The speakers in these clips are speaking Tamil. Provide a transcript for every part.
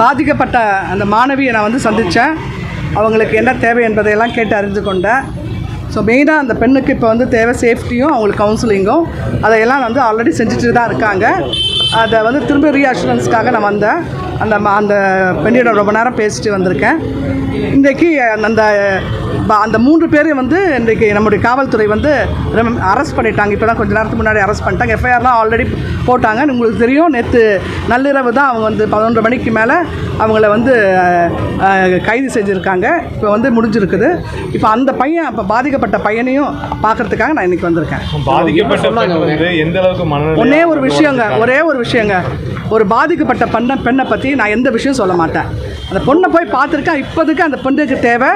பாதிக்கப்பட்ட அந்த மாணவியை நான் வந்து சந்தித்தேன் அவங்களுக்கு என்ன தேவை என்பதையெல்லாம் கேட்டு அறிந்து கொண்டேன். ஸோ மெயினாக அந்த பெண்ணுக்கு இப்போ வந்து தேவை சேஃப்டியும் அவங்களுக்கு கவுன்சிலிங்கும் அதையெல்லாம் வந்து ஆல்ரெடி செஞ்சுட்டு தான் இருக்காங்க. அதை வந்து திரும்ப ரீஅஷூரன்ஸ்க்காக நான் வந்தேன். அந்த ம- அந்த பெண்ணிடம் ரொம்ப நேரம் பேசிட்டு வந்திருக்கேன். இன்றைக்கி அந்த ப- அந்த மூன்று பேரையும் வந்து இன்றைக்கி நம்முடைய காவல்துறை வந்து அரெஸ்ட் பண்ணிட்டாங்க. இப்போ தான் கொஞ்ச நேரத்துக்கு முன்னாடி அரெஸ்ட் பண்ணிட்டாங்க. எஃப்ஐஆர்லாம் ஆல்ரெடி போட்டாங்க. உங்களுக்கு தெரியும் நேற்று நள்ளிரவு தான் அவங்க வந்து பதினொன்று மணிக்கு மேலே அவங்கள வந்து கைது செஞ்சுருக்காங்க. இப்போ வந்து முடிஞ்சிருக்குது. இப்போ அந்த பையன் இப்போ பாதிக்கப்பட்ட பையனையும் பார்க்கறதுக்காக நான் இன்றைக்கி வந்திருக்கேன். பாதிக்கப்பட்ட பெண் வந்து எந்த அளவுக்கு மனநிலை ஒரே ஒரு விஷயங்க ஒரே ஒரு விஷயங்க. ஒரு பாதிக்கப்பட்ட பெண்ணை பெண்ணை பற்றி நான் எந்த விஷயம் சொல்ல மாட்டேன். அந்த பொண்ணை போய் பார்த்துருக்கேன் இப்போதைக்கு அந்த பெண்ணுக்கு தேவை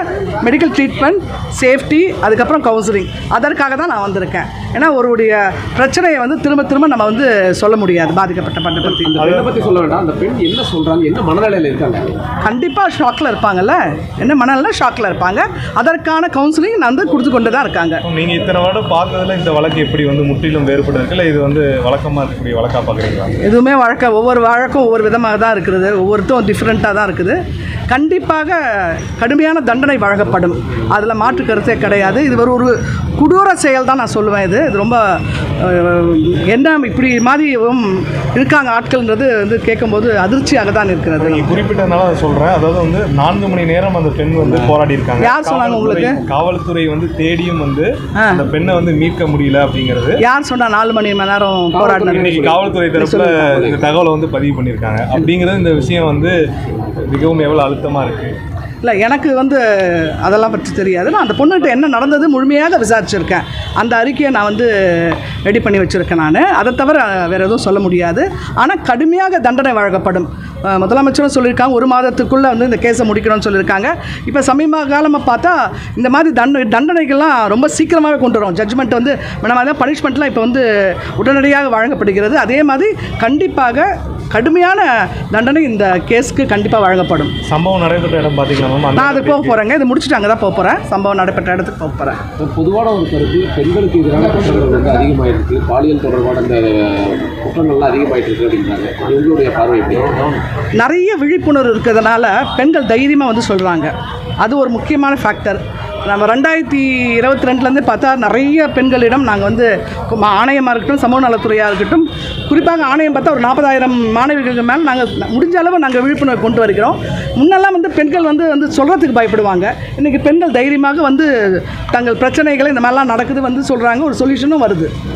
மெடிக்கல் ட்ரீட்மெண்ட் சேஃப்டி அதுக்கப்புறம் கவுன்சிலிங் அதற்காக தான் நான் வந்திருக்கேன். ஏன்னா ஒருடைய பிரச்சனையை வந்து திரும்ப திரும்ப நம்ம வந்து சொல்ல முடியாது பாதிக்கப்பட்ட பெண்ணை பற்றி பெண்ணை பத்தி சொல்ல வேண்டாம். அந்த பெண் என்ன சொல்றாங்க? என்ன மனநிலையில இருக்காங்க? கண்டிப்பாக ஷாக்கில் இருப்பாங்கல்ல. என்ன மனநிலை ஷாக்கில் இருப்பாங்க. அதற்கான கவுன்சிலிங் நான் வந்து கொடுத்து கொண்டு தான் இருக்காங்க. நீங்க இத்தனை வருடம் பார்த்ததுல இந்த வழக்கு எப்படி வந்து முற்றிலும் வேறுபட்டு இருக்குல்ல இது வந்து வழக்கமா இருக்கக்கூடிய வழக்கா பாக்குறீங்களா எதுவுமே வழக்க ஒவ்வொரு வழக்கும் ஒவ்வொரு விதமாக தான் இருக்குது. ஒவ்வொருத்தும் டிஃப்ரெண்ட்டாக தான் இருக்குது. கண்டிப்பாக கடுமையான தண்டனை வழங்கப்படும். அதில் மாற்று கருத்தே கிடையாது. இது ஒரு ஒரு கொடூர செயல் தான் நான் சொல்லுவேன் இது. இது ரொம்ப என்ன இப்படி மாதிரி இருக்காங்க ஆட்கள்ன்றது வந்து கேட்கும்போது அதிர்ச்சியாக தான் இருக்கிறது. நீங்க குறிப்பிட்டதுனால அதை சொல்றேன். அதாவது வந்து நான்கு மணி நேரம் அந்த பெண் வந்து போராடி இருக்காங்க யார் சொன்னாங்க உங்களுக்கு? காவல்துறை- வந்து தேடியும் வந்து. அந்த பெண்ணை வந்து மீட்க முடியல அப்படிங்கிறது. யார் சொன்னா நாலு மணி மணி நேரம் இன்னைக்கு காவல்துறை தரப்புல இந்த தகவலை வந்து பதிவு பண்ணியிருக்காங்க. அப்படிங்கிறது இந்த விஷயம் வந்து மிகவும் எவ்வளவு அழுத்தமா இருக்குது இல்லை எனக்கு வந்து அதெல்லாம் பற்றி தெரியாது. நான் அந்த பொண்ணுகிட்ட என்ன நடந்தது முழுமையாக விசாரிச்சிருக்கேன். அந்த அறிக்கையை நான் வந்து ரெடி பண்ணி வச்சுருக்கேன் நான். அதை தவிர வேறு எதுவும் சொல்ல முடியாது. ஆனால் கடுமையாக தண்டனை வழங்கப்படும். முதலமைச்சரும் சொல்லியிருக்காங்க ஒரு மாதத்துக்குள்ளே வந்து இந்த கேஸை முடிக்கணும்னு சொல்லியிருக்காங்க. இப்போ சமீப காலமாக பார்த்தா இந்த மாதிரி தண்ட தண்டனைகள்லாம் ரொம்ப சீக்கிரமாகவே கொண்டு வரும். ஜட்ஜ்மெண்ட் வந்து நம்ம தான் பனிஷ்மெண்ட்லாம் இப்போ வந்து உடனடியாக வழங்கப்படுகிறது. அதே மாதிரி கண்டிப்பாக கடுமையான தண்டனை இந்த கேஸ்க்கு கண்டிப்பாக வழங்கப்படும். சம்பவம் நடைபெற்ற இடம் அந்த நான் அதுக்கு போக போகிறேங்க இது முடிச்சுட்டு அங்கே தான் போக போகிறேன் சம்பவம் நடைபெற்ற இடத்துக்கு போக போகிறேன் பொதுவான ஒரு கருத்து பெண்களுக்கு எதிரான குற்றங்கள் வந்து அதிகமாயிருக்கு. பாலியல் தொடர்பான இந்த குற்றங்கள்லாம் அதிகமாயிட்டு இருக்கு அப்படின்றாங்க உங்களுடைய பார்வை நிறைய விழிப்புணர்வு இருக்கிறதுனால பெண்கள் தைரியமாக வந்து சொல்கிறாங்க அது ஒரு முக்கியமான ஃபேக்டர் நம்ம ரெண்டாயிரத்தி இருபத்தி ரெண்டுலேருந்து பார்த்தா நிறைய பெண்களிடம் நாங்கள் வந்து ஆணையமாக இருக்கட்டும் சமூக நலத்துறையாக இருக்கட்டும் குறிப்பாக ஆணையம் பார்த்தா ஒரு நாற்பதாயிரம் மாணவிகளுக்கு மேலே நாங்கள் முடிஞ்ச அளவு நாங்கள் விழிப்புணர்வு கொண்டு வருகிறோம். முன்னெல்லாம் வந்து பெண்கள் வந்து வந்து சொல்கிறதுக்கு பயப்படுவாங்க. இன்றைக்கி பெண்கள் தைரியமாக வந்து தங்கள் பிரச்சனைகளை இந்த மாதிரிலாம் நடக்குது வந்து சொல்கிறாங்க ஒரு சொல்யூஷனும் வருது.